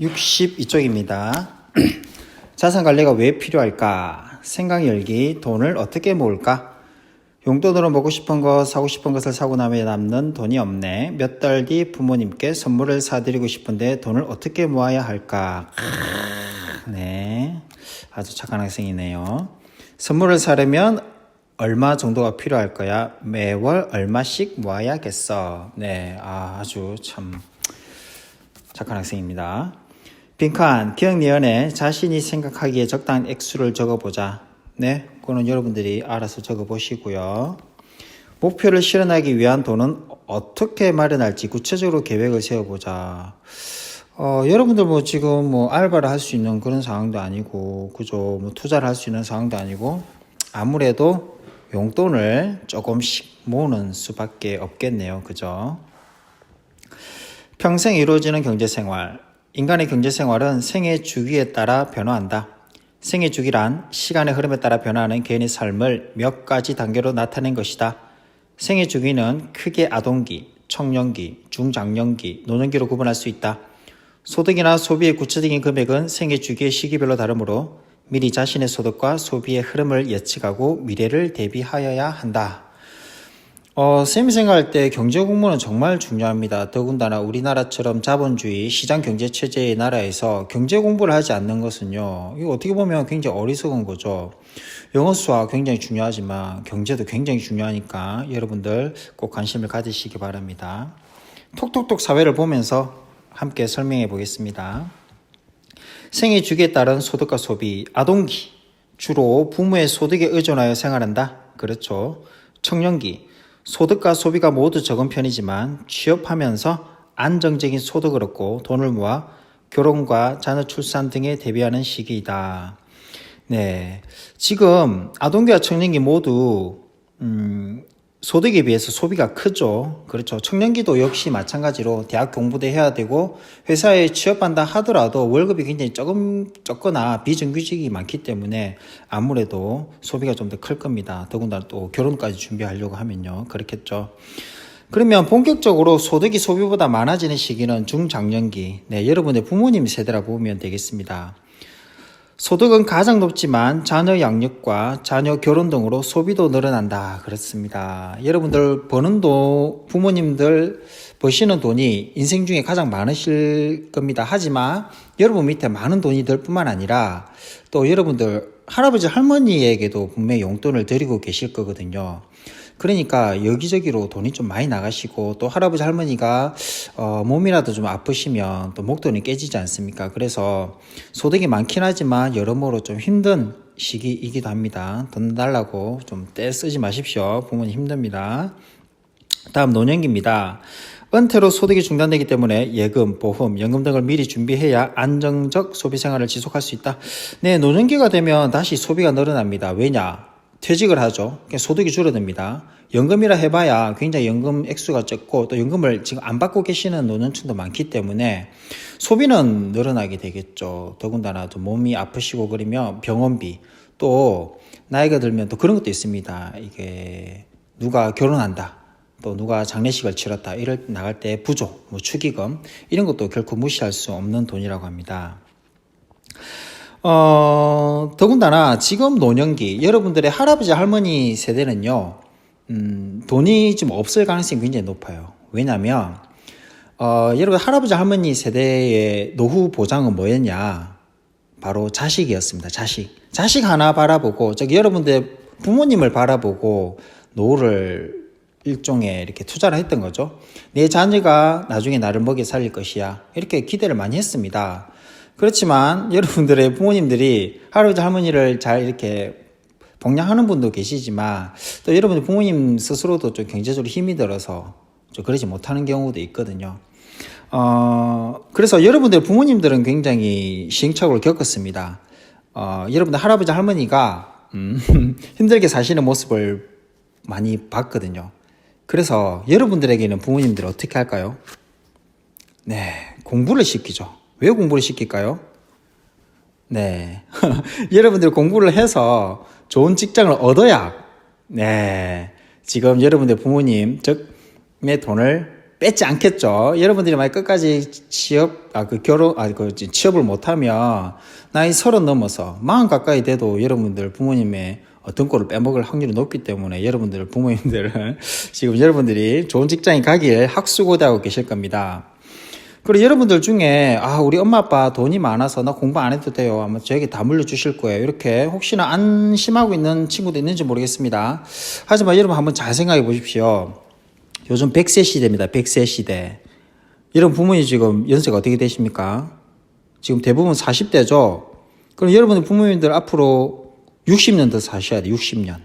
62쪽입니다. 자산 관리가 왜 필요할까? 생각 열기, 돈을 어떻게 모을까? 용돈으로 먹고 싶은 것, 사고 싶은 것을 사고 나면 남는 돈이 없네. 몇 달 뒤 부모님께 선물을 사드리고 싶은데 돈을 어떻게 모아야 할까? 네. 아주 착한 학생이네요. 선물을 사려면 얼마 정도가 필요할 거야? 매월 얼마씩 모아야겠어. 네. 아, 아주 참 착한 학생입니다. 빈칸, 기억 니은에 자신이 생각하기에 적당한 액수를 적어보자. 네, 그거는 여러분들이 알아서 적어보시고요. 목표를 실현하기 위한 돈은 어떻게 마련할지 구체적으로 계획을 세워보자. 어, 여러분들 뭐 지금 뭐 알바를 할 수 있는 그런 상황도 아니고, 그죠? 뭐 투자를 할 수 있는 상황도 아니고, 아무래도 용돈을 조금씩 모으는 수밖에 없겠네요. 그죠? 평생 이루어지는 경제생활. 인간의 경제생활은 생애 주기에 따라 변화한다. 생애 주기란 시간의 흐름에 따라 변화하는 개인의 삶을 몇 가지 단계로 나타낸 것이다. 생애 주기는 크게 아동기, 청년기, 중장년기, 노년기로 구분할 수 있다. 소득이나 소비의 구체적인 금액은 생애 주기의 시기별로 다르므로 미리 자신의 소득과 소비의 흐름을 예측하고 미래를 대비하여야 한다. 어, 쌤이 생각할 때 경제 공부는 정말 중요합니다. 더군다나 우리나라처럼 자본주의 시장 경제 체제의 나라에서 경제 공부를 하지 않는 것은요, 이거 어떻게 보면 굉장히 어리석은 거죠. 영어 수학 굉장히 중요하지만 경제도 굉장히 중요하니까 여러분들 꼭 관심을 가지시기 바랍니다. 톡톡톡 사회를 보면서 함께 설명해 보겠습니다. 생애 주기에 따른 소득과 소비, 아동기, 주로 부모의 소득에 의존하여 생활한다. 그렇죠. 청년기, 소득과 소비가 모두 적은 편이지만 취업하면서 안정적인 소득을 얻고 돈을 모아 결혼과 자녀 출산 등에 대비하는 시기이다. 네. 지금 아동기와 청년기 모두, 음, 소득에 비해서 소비가 크죠. 그렇죠. 청년기도 역시 마찬가지로 대학 공부도 해야 되고 회사에 취업한다 하더라도 월급이 굉장히 조금 적거나 비정규직이 많기 때문에 아무래도 소비가 좀 더 클 겁니다. 더군다나 또 결혼까지 준비하려고 하면요. 그렇겠죠. 그러면 본격적으로 소득이 소비보다 많아지는 시기는 중장년기. 네, 여러분의 부모님 세대라 보면 되겠습니다. 소득은 가장 높지만 자녀 양육과 자녀 결혼 등으로 소비도 늘어난다. 그렇습니다. 여러분들 버는 돈, 부모님들 버시는 돈이 인생 중에 가장 많으실 겁니다. 하지만 여러분 밑에 많은 돈이 들 뿐만 아니라 또 여러분들 할아버지 할머니에게도 분명히 용돈을 드리고 계실 거거든요. 그러니까 여기저기로 돈이 좀 많이 나가시고 또 할아버지 할머니가 어, 몸이라도 좀 아프시면 또 목돈이 깨지지 않습니까? 그래서 소득이 많긴 하지만 여러모로 좀 힘든 시기이기도 합니다. 돈 달라고 좀 떼 쓰지 마십시오. 부모님 힘듭니다. 다음 노년기입니다. 은퇴로 소득이 중단되기 때문에 예금, 보험, 연금 등을 미리 준비해야 안정적 소비 생활을 지속할 수 있다. 네, 노년기가 되면 다시 소비가 늘어납니다. 왜냐? 퇴직을 하죠. 소득이 줄어듭니다. 연금이라 해봐야 굉장히 연금 액수가 적고 또 연금을 지금 안 받고 계시는 노년층도 많기 때문에 소비는 늘어나게 되겠죠. 더군다나 또 몸이 아프시고 그러면 병원비 또 나이가 들면 또 그런 것도 있습니다. 이게 누가 결혼한다. 또 누가 장례식을 치렀다. 이럴 나갈 때 부조, 뭐 축의금 이런 것도 결코 무시할 수 없는 돈이라고 합니다. 어, 더군다나 지금 노년기 여러분들의 할아버지 할머니 세대는요. 음, 돈이 좀 없을 가능성이 굉장히 높아요. 왜냐면 어, 여러분 할아버지 할머니 세대의 노후 보장은 뭐였냐? 바로 자식이었습니다. 자식. 자식 하나 바라보고 저기 여러분들 부모님을 바라보고 노후를 일종의 이렇게 투자를 했던 거죠. 내 자녀가 나중에 나를 먹여 살릴 것이야. 이렇게 기대를 많이 했습니다. 그렇지만 여러분들의 부모님들이 할아버지 할머니를 잘 이렇게 복양하는 분도 계시지만 또 여러분들 부모님 스스로도 좀 경제적으로 힘이 들어서 좀 그러지 못하는 경우도 있거든요. 어, 그래서 여러분들 부모님들은 굉장히 시행착오를 겪었습니다. 어, 여러분들 할아버지 할머니가 음, 힘들게 사시는 모습을 많이 봤거든요. 그래서 여러분들에게는 부모님들 어떻게 할까요? 네, 공부를 시키죠. 왜 공부를 시킬까요? 네. 여러분들 공부를 해서 좋은 직장을 얻어야, 네. 지금 여러분들 부모님, 즉, 내 돈을 뺏지 않겠죠. 여러분들이 만약 끝까지 취업, 아, 그 결혼, 아, 그 취업을 못하면 나이 서른 넘어서 마흔 가까이 돼도 여러분들 부모님의 어, 등골을 빼먹을 확률이 높기 때문에 여러분들 부모님들은 지금 여러분들이 좋은 직장에 가길 학수고대하고 계실 겁니다. 그리고 여러분들 중에 아 우리 엄마 아빠 돈이 많아서 나 공부 안 해도 돼요. 아마 저에게 다 물려주실 거예요. 이렇게 혹시나 안심하고 있는 친구도 있는지 모르겠습니다. 하지만 여러분 한번 잘 생각해 보십시오. 요즘 100세 시대입니다. 100세 시대. 여러분 부모님 지금 연세가 어떻게 되십니까? 지금 대부분 40대죠? 그럼 여러분들 부모님들 앞으로 60년 더 사셔야 돼요 60년.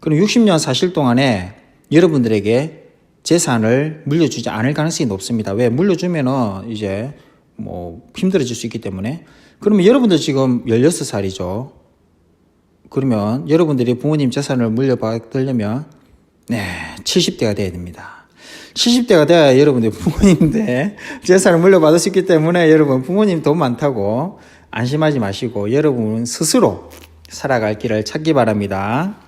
그럼 60년 사실 동안에 여러분들에게 재산을 물려주지 않을 가능성이 높습니다. 왜? 물려주면은 이제 뭐 힘들어질 수 있기 때문에. 그러면 여러분들 지금 16살이죠. 그러면 여러분들이 부모님 재산을 물려받으려면 네, 70대가 돼야 됩니다. 70대가 돼야 여러분들 부모님들 재산을 물려받을 수 있기 때문에 여러분 부모님 돈 많다고 안심하지 마시고 여러분 스스로 살아갈 길을 찾기 바랍니다.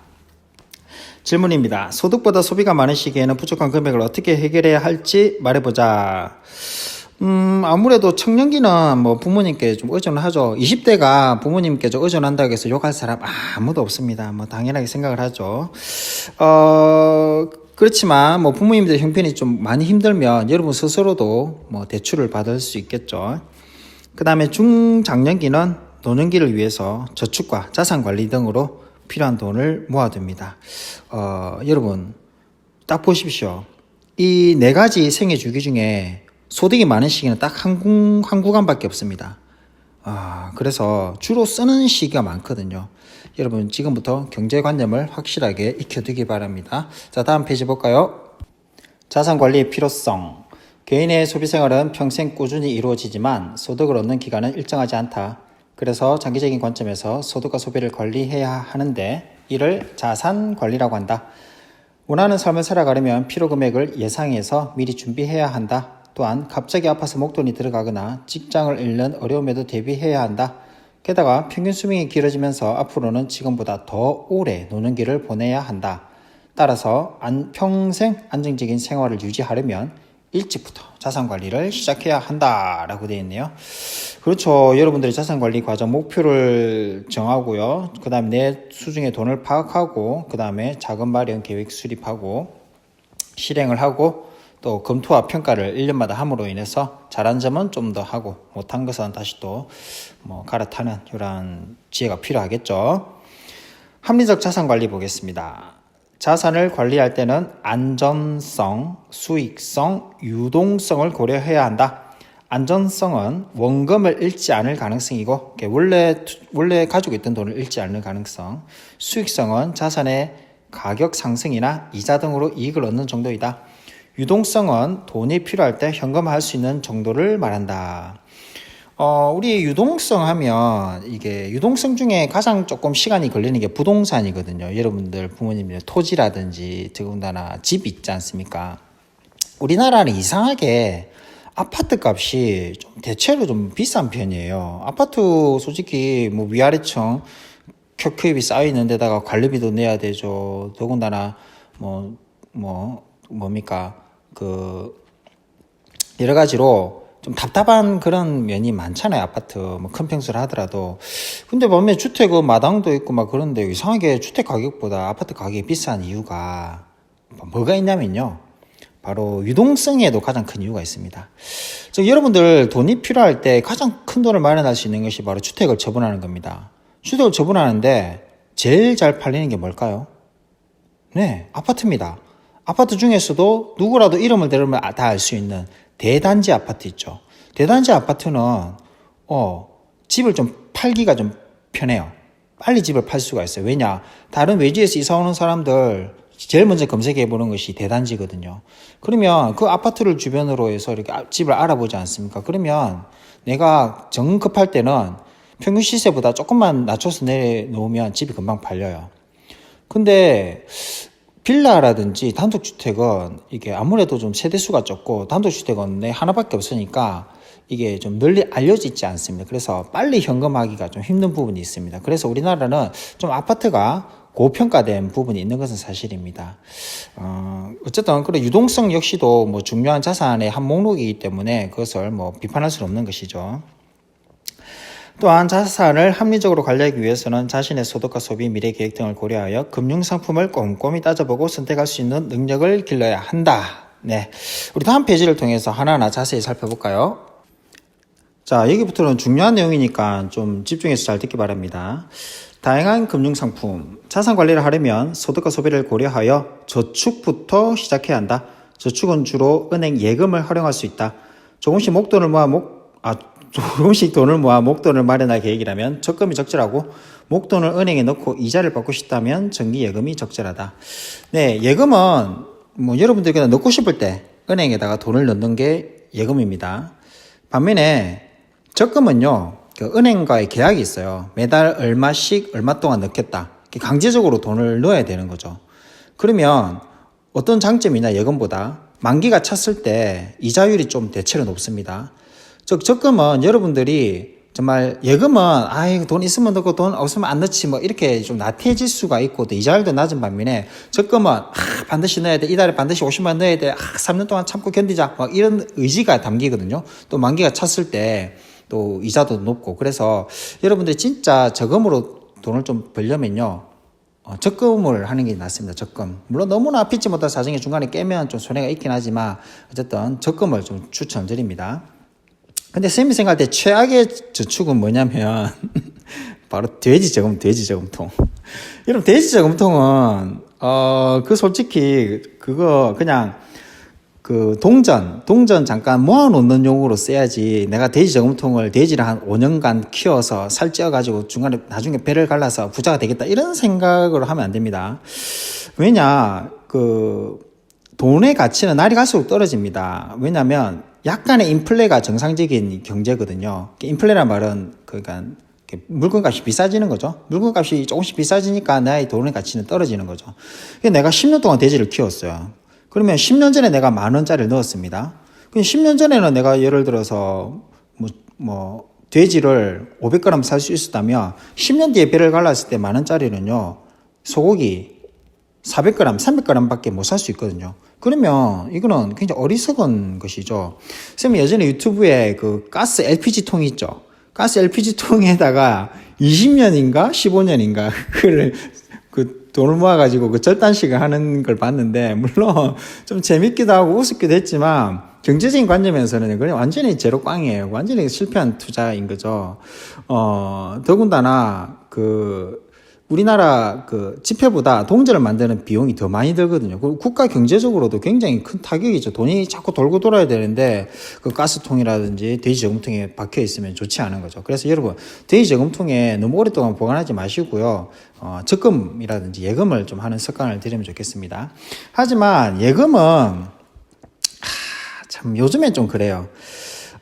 질문입니다. 소득보다 소비가 많은 시기에는 부족한 금액을 어떻게 해결해야 할지 말해보자. 음, 아무래도 청년기는 뭐 부모님께 좀 의존을 하죠. 20대가 부모님께 좀 의존한다고 해서 욕할 사람 아무도 없습니다. 뭐 당연하게 생각을 하죠. 어, 그렇지만 뭐 부모님들 형편이 좀 많이 힘들면 여러분 스스로도 뭐 대출을 받을 수 있겠죠. 그 다음에 중장년기는 노년기를 위해서 저축과 자산 관리 등으로 필요한 돈을 모아둡니다. 어, 여러분, 딱 보십시오. 이 네 가지 생애 주기 중에 소득이 많은 시기는 딱 한, 구, 한 구간밖에 없습니다. 아, 그래서 주로 쓰는 시기가 많거든요. 여러분, 지금부터 경제관념을 확실하게 익혀두기 바랍니다. 자, 다음 페이지 볼까요? 자산관리의 필요성. 개인의 소비생활은 평생 꾸준히 이루어지지만 소득을 얻는 기간은 일정하지 않다. 그래서 장기적인 관점에서 소득과 소비를 관리해야 하는데 이를 자산 관리라고 한다. 원하는 삶을 살아가려면 필요 금액을 예상해서 미리 준비해야 한다. 또한 갑자기 아파서 목돈이 들어가거나 직장을 잃는 어려움에도 대비해야 한다. 게다가 평균 수명이 길어지면서 앞으로는 지금보다 더 오래 노는 길을 보내야 한다. 따라서 안, 평생 안정적인 생활을 유지하려면 일찍부터 자산 관리를 시작해야 한다라고 되어 있네요. 그렇죠. 여러분들이 자산 관리 과정 목표를 정하고요. 그 다음에 내 수중의 돈을 파악하고, 그 다음에 자금 마련 계획 수립하고, 실행을 하고, 또 검토와 평가를 1년마다 함으로 인해서 잘한 점은 좀 더 하고, 못한 것은 다시 또 뭐 갈아타는 이런 지혜가 필요하겠죠. 합리적 자산 관리 보겠습니다. 자산을 관리할 때는 안전성, 수익성, 유동성을 고려해야 한다. 안전성은 원금을 잃지 않을 가능성이고 원래 원래 가지고 있던 돈을 잃지 않을 가능성. 수익성은 자산의 가격 상승이나 이자 등으로 이익을 얻는 정도이다. 유동성은 돈이 필요할 때 현금화할 수 있는 정도를 말한다. 어, 우리 유동성 하면 이게 유동성 중에 가장 조금 시간이 걸리는 게 부동산이거든요. 여러분들 부모님의 토지라든지 더군다나 집 있지 않습니까? 우리나라는 이상하게 아파트 값이 좀 대체로 좀 비싼 편이에요. 아파트 솔직히 뭐 위아래층 켜크입이 쌓여 있는 데다가 관리비도 내야 되죠. 더군다나 뭐, 뭐, 뭡니까. 그, 여러 가지로 좀 답답한 그런 면이 많잖아요. 아파트 뭐 큰 평수를 하더라도. 근데 보면 주택은 마당도 있고 막 그런데 이상하게 주택 가격보다 아파트 가격이 비싼 이유가 뭐가 있냐면요. 바로 유동성에도 가장 큰 이유가 있습니다. 즉 여러분들 돈이 필요할 때 가장 큰 돈을 마련할 수 있는 것이 바로 주택을 처분하는 겁니다. 주택을 처분하는데 제일 잘 팔리는 게 뭘까요? 네, 아파트입니다. 아파트 중에서도 누구라도 이름을 대르면 다 알 수 있는 대단지 아파트 있죠. 대단지 아파트는 어 집을 좀 팔기가 좀 편해요. 빨리 집을 팔 수가 있어요. 왜냐? 다른 외지에서 이사 오는 사람들 제일 먼저 검색해 보는 것이 대단지거든요. 그러면 그 아파트를 주변으로 해서 이렇게 집을 알아보지 않습니까? 그러면 내가 정 급할 때는 평균 시세보다 조금만 낮춰서 내놓으면 집이 금방 팔려요. 근데 빌라라든지 단독주택은 이게 아무래도 좀 세대수가 적고 단독주택은 내 하나밖에 없으니까 이게 좀 널리 알려져 있지 않습니다. 그래서 빨리 현금하기가 좀 힘든 부분이 있습니다. 그래서 우리나라는 좀 아파트가 고평가된 부분이 있는 것은 사실입니다. 어, 어쨌든 그래 유동성 역시도 뭐 중요한 자산의 한 목록이기 때문에 그것을 뭐 비판할 수는 없는 것이죠. 또한 자산을 합리적으로 관리하기 위해서는 자신의 소득과 소비, 미래 계획 등을 고려하여 금융 상품을 꼼꼼히 따져보고 선택할 수 있는 능력을 길러야 한다. 네. 우리 다음 페이지를 통해서 하나하나 자세히 살펴볼까요? 자, 여기부터는 중요한 내용이니까 좀 집중해서 잘 듣기 바랍니다. 다양한 금융상품, 자산 관리를 하려면 소득과 소비를 고려하여 저축부터 시작해야 한다. 저축은 주로 은행 예금을 활용할 수 있다. 조금씩 목돈을 모아 목, 아, 조금씩 돈을 모아 목돈을 마련할 계획이라면 적금이 적절하고 목돈을 은행에 넣고 이자를 받고 싶다면 정기 예금이 적절하다. 네, 예금은 뭐 여러분들이 그냥 넣고 싶을 때 은행에다가 돈을 넣는 게 예금입니다. 반면에 적금은요, 그 은행과의 계약이 있어요. 매달 얼마씩 얼마 동안 넣겠다. 강제적으로 돈을 넣어야 되는 거죠. 그러면 어떤 장점이냐 예금보다 만기가 찼을 때 이자율이 좀 대체로 높습니다. 즉 적금은 여러분들이 정말 예금은 아이 돈 있으면 넣고 돈 없으면 안 넣지 뭐 이렇게 좀 나태해질 수가 있고 또 이자율도 낮은 반면에 적금은 아, 반드시 넣어야 돼 이달에 반드시 50만 넣어야 돼 아, 3년 동안 참고 견디자 막 이런 의지가 담기거든요 또 만기가 찼을 때 또 이자도 높고 그래서 여러분들이 진짜 저금으로 돈을 좀 벌려면요 어, 적금을 하는 게 낫습니다. 적금. 물론 너무나 피치 못한 사정이 중간에 깨면 좀 손해가 있긴 하지만 어쨌든 적금을 좀 추천드립니다. 근데 쌤이 생각할 때 최악의 저축은 뭐냐면 바로 돼지 저금, 돼지 저금통. 여러분 돼지 저금통은 어 그 솔직히 그거 그냥 그 동전, 동전 잠깐 모아놓는 용으로 써야지 내가 돼지 저금통을 돼지를 한 5년간 키워서 살찌어가지고 중간에 나중에 배를 갈라서 부자가 되겠다 이런 생각으로 하면 안 됩니다. 왜냐, 그 돈의 가치는 날이 갈수록 떨어집니다. 왜냐면 약간의 인플레가 정상적인 경제거든요. 인플레란 말은 그러니까 물건값이 비싸지는 거죠. 물건값이 조금씩 비싸지니까 나의 돈의 가치는 떨어지는 거죠. 내가 10년 동안 돼지를 키웠어요. 그러면 10년 전에 내가 만 원짜리를 넣었습니다. 그럼 10년 전에는 내가 예를 들어서 뭐, 뭐, 돼지를 500g 살 수 있었다면 10년 뒤에 배를 갈랐을 때 만 원짜리는요, 소고기 400g, 300g 밖에 못 살 수 있거든요. 그러면 이거는 굉장히 어리석은 것이죠. 선생님 예전에 유튜브에 그 가스 LPG 통이 있죠. 가스 LPG 통에다가 20년인가 15년인가 그걸 그 돈을 모아가지고 그 절단식을 하는 걸 봤는데, 물론 좀 재밌기도 하고 우습기도 했지만, 경제적인 관점에서는 그냥 완전히 제로 꽝이에요. 완전히 실패한 투자인 거죠. 어, 더군다나, 그, 우리나라 그 지폐보다 동전을 만드는 비용이 더 많이 들거든요. 그리고 국가 경제적으로도 굉장히 큰 타격이죠. 돈이 자꾸 돌고 돌아야 되는데 그 가스통이라든지 돼지 저금통에 박혀 있으면 좋지 않은 거죠. 그래서 여러분 돼지 저금통에 너무 오랫동안 보관하지 마시고요. 어, 적금이라든지 예금을 좀 하는 습관을 들이면 좋겠습니다. 하지만 예금은 하, 참 요즘엔 좀 그래요.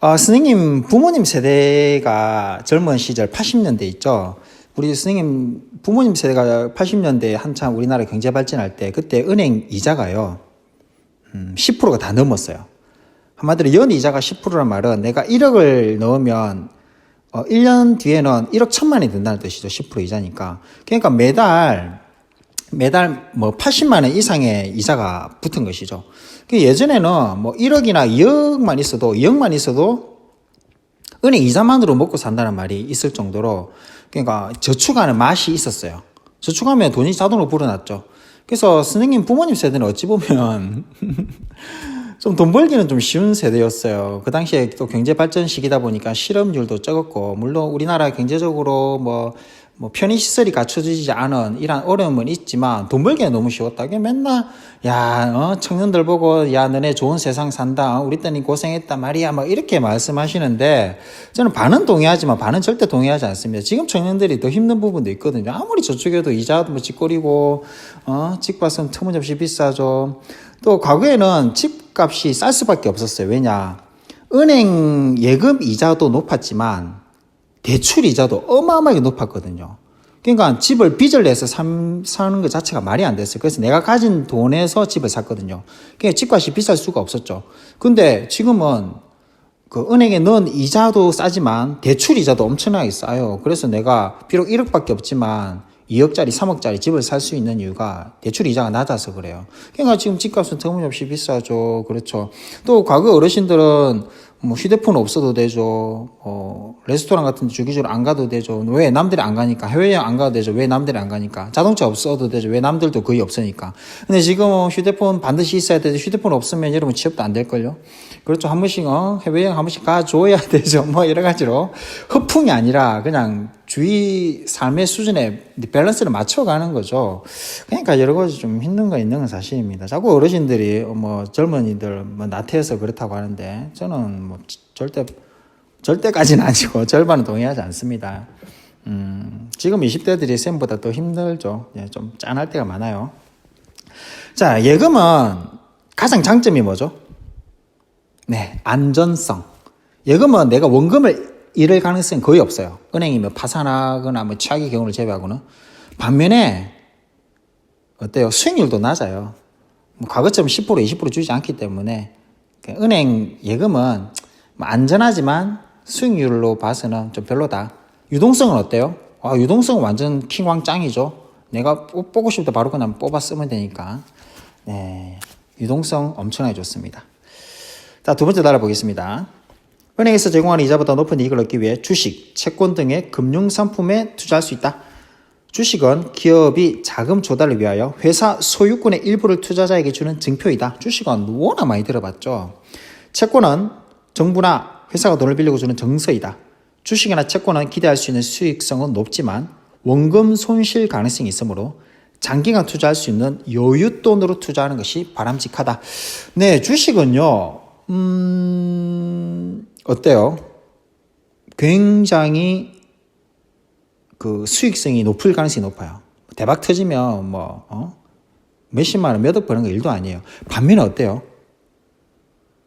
어, 선생님 부모님 세대가 젊은 시절 80년대 있죠. 우리 선생님 부모님 세대가 80년대 한창 우리나라 경제 발전할 때 그때 은행 이자가요. 음, 10%가 다 넘었어요. 한마디로 연 이자가 10%란 말은 내가 1억을 넣으면 어, 1년 뒤에는 1억 천만이 된다는 뜻이죠. 10% 이자니까. 그러니까 매달 매달 뭐 80만 원 이상의 이자가 붙은 것이죠. 그 예전에는 뭐 1억이나 2억만 있어도 2억만 있어도 은행 이자만으로 먹고 산다는 말이 있을 정도로 그러니까 저축하는 맛이 있었어요. 저축하면 돈이 자동으로 불어났죠. 그래서 선생님 부모님 세대는 어찌 보면 좀 돈 벌기는 좀 쉬운 세대였어요. 그 당시에 또 경제 발전 시기다 보니까 실업률도 적었고, 물론 우리나라 경제적으로 뭐, 뭐 편의시설이 갖춰지지 않은 이런 어려움은 있지만 돈 벌기가 너무 쉬웠다. 그 맨날, 야, 어, 청년들 보고, 야, 너네 좋은 세상 산다. 우리 때는 고생했다 말이야. 막 이렇게 말씀하시는데 저는 반은 동의하지만 반은 절대 동의하지 않습니다. 지금 청년들이 더 힘든 부분도 있거든요. 아무리 저축해도 이자도 뭐 집거리고, 어, 집값은 터무니없이 비싸죠. 또 과거에는 집값이 쌀 수밖에 없었어요. 왜냐? 은행 예금 이자도 높았지만 대출 이자도 어마어마하게 높았거든요. 그러니까 집을 빚을 내서 삼, 사는 것 자체가 말이 안 됐어요. 그래서 내가 가진 돈에서 집을 샀거든요. 그러니까 집값이 비쌀 수가 없었죠. 근데 지금은 그 은행에 넣은 이자도 싸지만 대출 이자도 엄청나게 싸요. 그래서 내가 비록 1억밖에 없지만 2억짜리, 3억짜리 집을 살 수 있는 이유가 대출 이자가 낮아서 그래요. 그러니까 지금 집값은 터무니없이 비싸죠. 그렇죠. 또 과거 어르신들은 뭐 휴대폰 없어도 되죠. 어, 레스토랑 같은 데 주기적으로 안 가도 되죠. 왜 남들이 안 가니까. 해외여행 안 가도 되죠. 왜 남들이 안 가니까. 자동차 없어도 되죠. 왜 남들도 거의 없으니까. 근데 지금 휴대폰 반드시 있어야 되죠. 휴대폰 없으면 여러분 취업도 안 될걸요. 그렇죠. 한 번씩, 어, 해외여행 한 번씩 가줘야 되죠. 뭐 여러 가지로. 허풍이 아니라 그냥 주위 삶의 수준에 밸런스를 맞춰가는 거죠. 그러니까 여러 가지 좀 힘든 거 있는 건 사실입니다. 자꾸 어르신들이 뭐 젊은이들 뭐 나태해서 그렇다고 하는데 저는 뭐 절대 절대까지는 아니고 절반은 동의하지 않습니다. 음, 지금 20대들이 쌤보다 더 힘들죠. 예, 좀 짠할 때가 많아요. 자, 예금은 가장 장점이 뭐죠? 네, 안전성. 예금은 내가 원금을 잃을 가능성이 거의 없어요. 은행이 뭐 파산하거나 뭐 최악의 경우를 제외하고는. 반면에 어때요? 수익률도 낮아요. 뭐 과거처럼 10% 20% 주지 않기 때문에 그 은행 예금은 뭐 안전하지만 수익률로 봐서는 좀 별로다. 유동성은 어때요? 아, 유동성은 완전 킹왕 짱이죠. 내가 뽑- 뽑고 때 바로 그냥 뽑아 쓰면 되니까. 네, 유동성 엄청나게 좋습니다. 자, 두 번째 달아보겠습니다. 은행에서 제공하는 이자보다 높은 이익을 얻기 위해 주식, 채권 등의 금융 상품에 투자할 수 있다. 주식은 기업이 자금 조달을 위하여 회사 소유권의 일부를 투자자에게 주는 증표이다. 주식은 워낙 많이 들어봤죠. 채권은 정부나 회사가 돈을 빌리고 주는 정서이다. 주식이나 채권은 기대할 수 있는 수익성은 높지만 원금 손실 가능성이 있으므로 장기간 투자할 수 있는 여윳돈으로 투자하는 것이 바람직하다. 네, 주식은요, 음, 어때요? 굉장히 그 수익성이 높을 가능성이 높아요. 대박 터지면 뭐, 어? 몇십만 원, 몇억 버는 거 일도 아니에요. 반면에 어때요?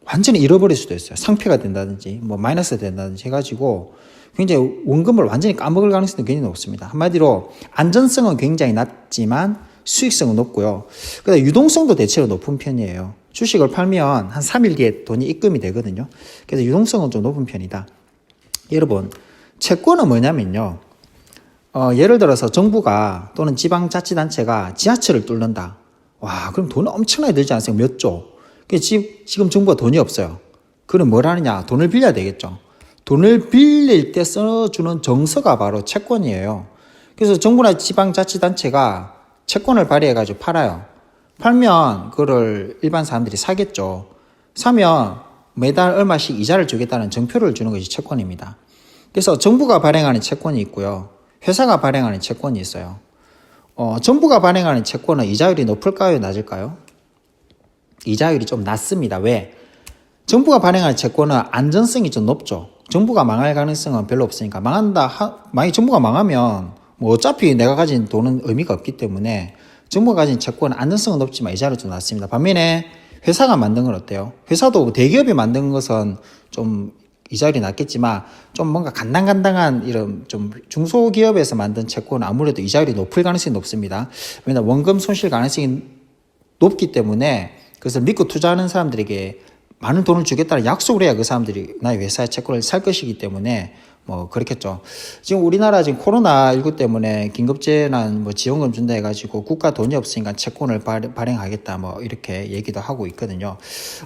완전히 잃어버릴 수도 있어요. 상폐가 된다든지, 뭐, 마이너스 된다든지 해가지고 굉장히 원금을 완전히 까먹을 가능성이 굉장히 높습니다. 한마디로 안전성은 굉장히 낮지만 수익성은 높고요. 그다음 유동성도 대체로 높은 편이에요. 주식을 팔면 한 3일 뒤에 돈이 입금이 되거든요. 그래서 유동성은 좀 높은 편이다. 여러분, 채권은 뭐냐면요. 어, 예를 들어서 정부가 또는 지방자치단체가 지하철을 뚫는다. 와, 그럼 돈 엄청나게 들지 않으세요? 몇 조. 지금 정부가 돈이 없어요. 그럼 뭘 하느냐? 돈을 빌려야 되겠죠. 돈을 빌릴 때 써주는 정서가 바로 채권이에요. 그래서 정부나 지방자치단체가 채권을 발행해가지고 팔아요. 팔면 그거를 일반 사람들이 사겠죠. 사면 매달 얼마씩 이자를 주겠다는 정표를 주는 것이 채권입니다. 그래서 정부가 발행하는 채권이 있고요. 회사가 발행하는 채권이 있어요. 어, 정부가 발행하는 채권은 이자율이 높을까요? 낮을까요? 이자율이 좀 낮습니다. 왜? 정부가 발행하는 채권은 안전성이 좀 높죠. 정부가 망할 가능성은 별로 없으니까 망한다. 하, 만약 정부가 망하면 뭐 어차피 내가 가진 돈은 의미가 없기 때문에 정부가 가진 채권은 안전성은 높지만 이자율이 좀 낮습니다. 반면에 회사가 만든 건 어때요? 회사도 대기업이 만든 것은 좀 이자율이 낮겠지만 좀 뭔가 간당간당한 이런 좀 중소기업에서 만든 채권은 아무래도 이자율이 높을 가능성이 높습니다. 왜냐하면 원금 손실 가능성이 높기 때문에 그것을 믿고 투자하는 사람들에게 많은 돈을 주겠다는 약속을 해야 그 사람들이 나의 회사의 채권을 살 것이기 때문에 뭐 그렇겠죠. 지금 우리나라 지금 코로나 19 때문에 긴급재난 뭐 지원금 준다 해가지고 국가 돈이 없으니까 채권을 발행하겠다 뭐 이렇게 얘기도 하고 있거든요.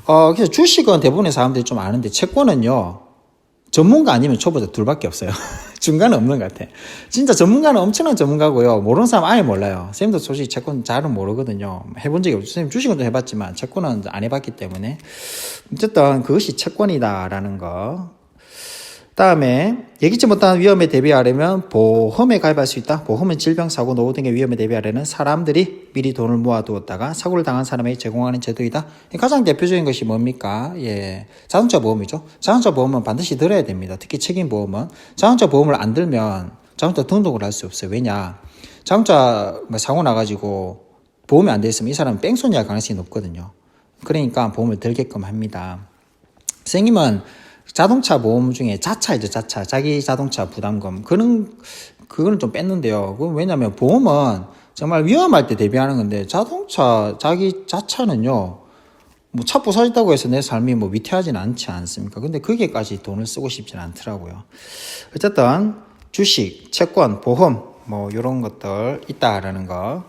어 그래서 주식은 대부분의 사람들이 좀 아는데 채권은요 전문가 아니면 초보자 둘밖에 없어요. 중간은 없는 것 같아. 진짜 전문가는 엄청난 전문가고요. 모르는 사람 아예 몰라요. 쌤도 솔직히 채권 잘은 모르거든요. 해본 적이 없어요. 쌤 주식은 좀 해봤지만 채권은 안 해봤기 때문에. 어쨌든 그것이 채권이다라는 거. 다음에 예기치 못한 위험에 대비하려면 보험에 가입할 수 있다. 보험은 질병, 사고, 노후 등의 위험에 대비하려는 사람들이 미리 돈을 모아두었다가 사고를 당한 사람에게 제공하는 제도이다. 가장 대표적인 것이 뭡니까? 예, 자동차 보험이죠. 자동차 보험은 반드시 들어야 됩니다. 특히 책임 보험은 자동차 보험을 안 들면 자동차 등록을 할 수 없어요. 왜냐? 자동차 뭐 사고 나가지고 보험이 안 돼 있으면 이 사람은 뺑소니 할 가능성이 높거든요. 그러니까 보험을 들게끔 합니다. 선생님은 자동차 보험 중에 자차이죠, 자차. 자기 자동차 부담금. 그는, 그거는 좀 뺐는데요. 그 왜냐면 보험은 정말 위험할 때 대비하는 건데 자동차, 자기 자차는요, 뭐차 부서졌다고 해서 내 삶이 뭐 위태하진 않지 않습니까? 근데 거기에까지 돈을 쓰고 싶진 않더라고요. 어쨌든 주식, 채권, 보험 뭐 이런 것들 있다라는 거.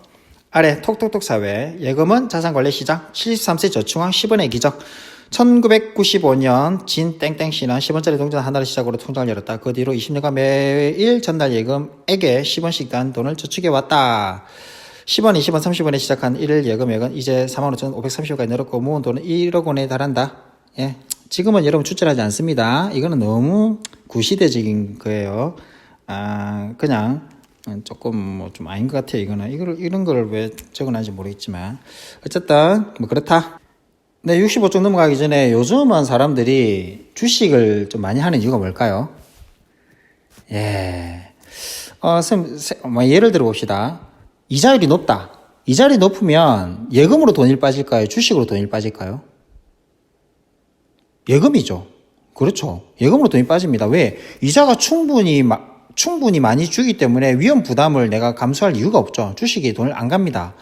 아래 톡톡톡 사회 예금은 자산관리시장 73세 저축왕 10원의 기적 1995년 진 땡땡 씨는 10원짜리 동전 하나를 시작으로 통장을 열었다. 그 뒤로 20년간 매일 전달 예금에게 10원씩 단 돈을 저축해 왔다. 10원, 20원, 30원에 시작한 1일 예금액은 이제 45,530원까지 늘었고 모은 돈은 1억 원에 달한다. 예. 지금은 여러분 출전하지 않습니다. 이거는 너무 구시대적인 거예요. 아, 그냥 조금 뭐 좀 아닌 것 같아요. 이거는 이걸 이런 걸 왜 적어놨는지 모르겠지만 어쨌든 뭐 그렇다. 네, 65쪽 넘어가기 전에 요즘은 사람들이 주식을 좀 많이 하는 이유가 뭘까요? 예. 어, 선, 뭐 예를 들어 봅시다. 이자율이 높다. 이자율이 높으면 예금으로 돈이 빠질까요? 주식으로 돈이 빠질까요? 예금이죠. 그렇죠. 예금으로 돈이 빠집니다. 왜? 이자가 충분히, 마, 충분히 많이 주기 때문에 위험 부담을 내가 감수할 이유가 없죠. 주식에 돈을 안 갑니다.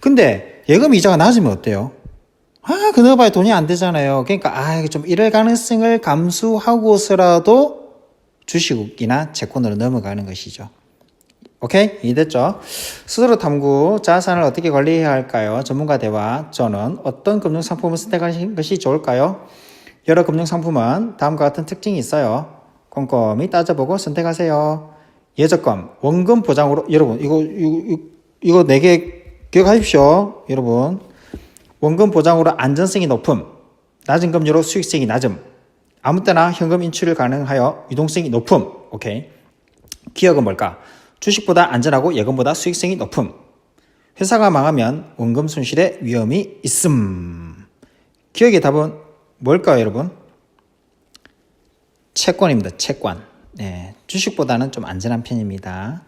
근데 예금 이자가 낮으면 어때요? 아, 그거 봐야 돈이 안 되잖아요. 그러니까, 아, 좀 이럴 가능성을 감수하고서라도 주식이나 채권으로 넘어가는 것이죠. 오케이? 이해됐죠? 스스로 탐구, 자산을 어떻게 관리해야 할까요? 전문가 대화. 저는 어떤 금융상품을 선택하는 것이 좋을까요? 여러 금융상품은 다음과 같은 특징이 있어요. 꼼꼼히 따져보고 선택하세요. 예적금, 원금 보장으로, 여러분, 이거, 이거, 이거 4개 기억하십시오. 여러분. 원금 보장으로 안전성이 높음, 낮은 금리로 수익성이 낮음, 아무 때나 현금 인출을 가능하여 유동성이 높음. 오케이. 기업은 뭘까? 주식보다 안전하고 예금보다 수익성이 높음. 회사가 망하면 원금 손실의 위험이 있음. 기억의 답은 뭘까요, 여러분? 채권입니다. 채권. 네, 주식보다는 좀 안전한 편입니다.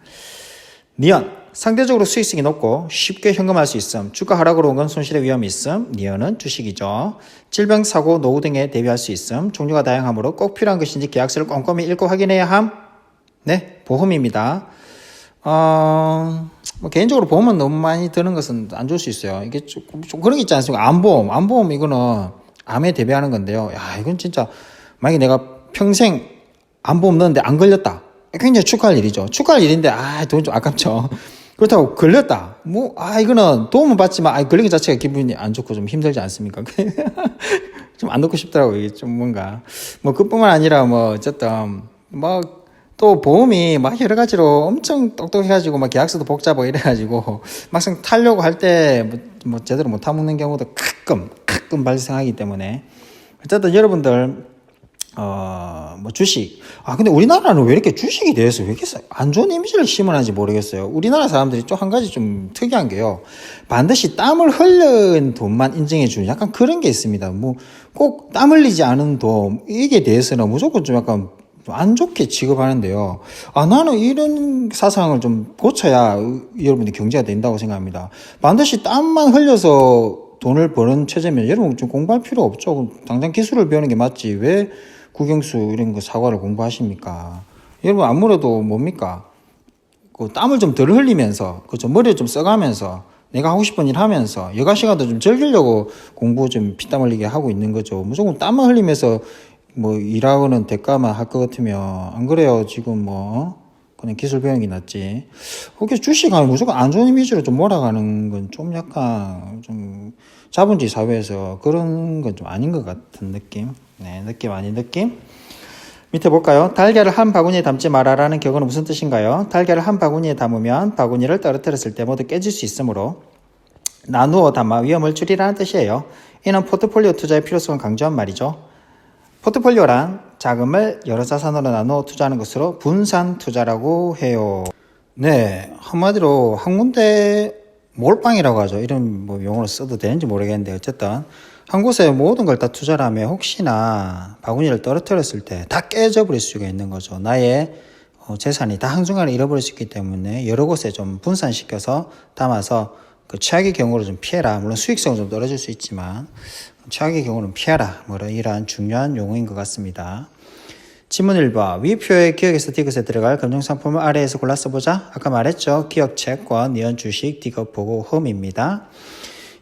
니언 상대적으로 수익성이 높고 쉽게 현금할 수 있음. 주가 하락으로 원금 손실의 위험이 있음. 니언은 주식이죠. 질병, 사고, 노후 등에 대비할 수 있음. 종류가 다양하므로 꼭 필요한 것인지 계약서를 꼼꼼히 읽고 확인해야 함. 네, 보험입니다. 어, 뭐 개인적으로 보험은 너무 많이 드는 것은 안 좋을 수 있어요. 이게 조금, 좀 그런 게 있지 않습니까? 암보험. 암보험 이거는 암에 대비하는 건데요. 야, 이건 진짜 만약에 내가 평생 암보험 넣었는데 안 걸렸다. 굉장히 축하할 일이죠. 축하할 일인데, 아, 돈 좀 아깝죠. 그렇다고 걸렸다. 뭐, 아, 이거는 도움은 받지만, 아, 걸린 것 자체가 기분이 안 좋고 좀 힘들지 않습니까? 좀 안 넣고 싶더라고요. 이게 좀 뭔가. 뭐, 그뿐만 아니라 뭐, 어쨌든, 뭐, 또 보험이 막 여러 가지로 엄청 똑똑해가지고 막 계약서도 복잡하고 이래가지고 막상 타려고 할 때 뭐, 뭐 제대로 못 타먹는 경우도 가끔, 가끔 발생하기 때문에 어쨌든 여러분들 어, 뭐 주식. 아, 근데 우리나라는 왜 이렇게 주식에 대해서 왜 이렇게 안 좋은 이미지를 심어하는지 모르겠어요. 우리나라 사람들이 좀 한 가지 좀 특이한 게요. 반드시 땀을 흘린 돈만 인정해주는 약간 그런 게 있습니다. 뭐, 꼭 땀 흘리지 않은 돈, 이게 대해서는 무조건 좀 약간 안 좋게 취급하는데요. 아, 나는 이런 사상을 좀 고쳐야 여러분들 경제가 된다고 생각합니다. 반드시 땀만 흘려서 돈을 버는 체제면 여러분 좀 공부할 필요 없죠. 당장 기술을 배우는 게 맞지. 왜 국영수 이런 거 사과를 공부하십니까? 여러분 아무래도 뭡니까? 그 땀을 좀 덜 흘리면서 그좀 머리를 좀 써가면서 내가 하고 싶은 일 하면서 여가 시간도 좀 즐기려고 공부 좀 피땀 흘리게 하고 있는 거죠. 무조건 땀만 흘리면서 뭐 일하고는 대가만 할 것 같으면 안 그래요. 지금 뭐 그냥 기술 배우는 게 낫지. 혹시 주식하면 무조건 안 좋은 이미지로 좀 몰아가는 건 좀 약간 좀 자본주의 사회에서 그런 건 좀 아닌 것 같은 느낌. 네, 느낌 아닌 느낌. 밑에 볼까요? 달걀을 한 바구니에 담지 마라라는 격언은 무슨 뜻인가요? 달걀을 한 바구니에 담으면 바구니를 떨어뜨렸을 때 모두 깨질 수 있으므로 나누어 담아 위험을 줄이라는 뜻이에요. 이는 포트폴리오 투자의 필요성을 강조한 말이죠. 포트폴리오란 자금을 여러 자산으로 나누어 투자하는 것으로 분산 투자라고 해요. 네, 한마디로 한 군데 몰빵이라고 하죠. 이런 뭐 용어를 써도 되는지 모르겠는데 어쨌든 한 곳에 모든 걸 다 투자를 하면 혹시나 바구니를 떨어뜨렸을 때 다 깨져 버릴 수가 있는 거죠. 나의 어, 재산이 다 한순간에 잃어버릴 수 있기 때문에 여러 곳에 좀 분산시켜서 담아서 그 최악의 경우로 좀 피해라. 물론 수익성은 좀 떨어질 수 있지만 최악의 경우는 피하라. 뭐 이러한 중요한 용어인 것 같습니다. 지문 1번. 위 표의 기억에서 디귿에 들어갈 금융상품을 아래에서 골라 써보자. 아까 말했죠. 기억 채권, 니언 주식, 디귿 보고 홈입니다.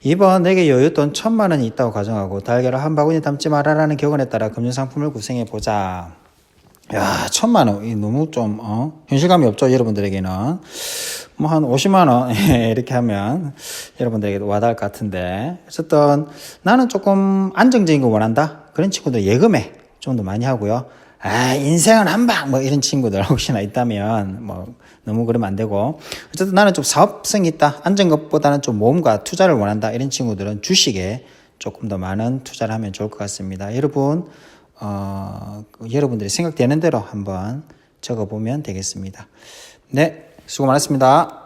2번 내게 여윳돈 천만 원이 있다고 가정하고 달걀을 한 바구니 담지 말아라는 격언에 따라 금융상품을 구성해 보자. 야, 천만 원. 이 너무 좀, 어, 현실감이 없죠, 여러분들에게는. 뭐, 한 50만 원, 이렇게 하면 여러분들에게도 와닿을 것 같은데. 어쨌든 나는 조금 안정적인 거 원한다? 그런 친구들 예금에 좀 더 많이 하고요. 아, 인생은 한 방! 뭐 이런 친구들 혹시나 있다면, 뭐, 너무 그러면 안 되고. 어쨌든 나는 좀 사업성이 있다. 안정것보다는 좀 모험과 투자를 원한다. 이런 친구들은 주식에 조금 더 많은 투자를 하면 좋을 것 같습니다. 여러분, 어, 여러분들이 생각되는 대로 한번 적어보면 되겠습니다. 네, 수고 많았습니다.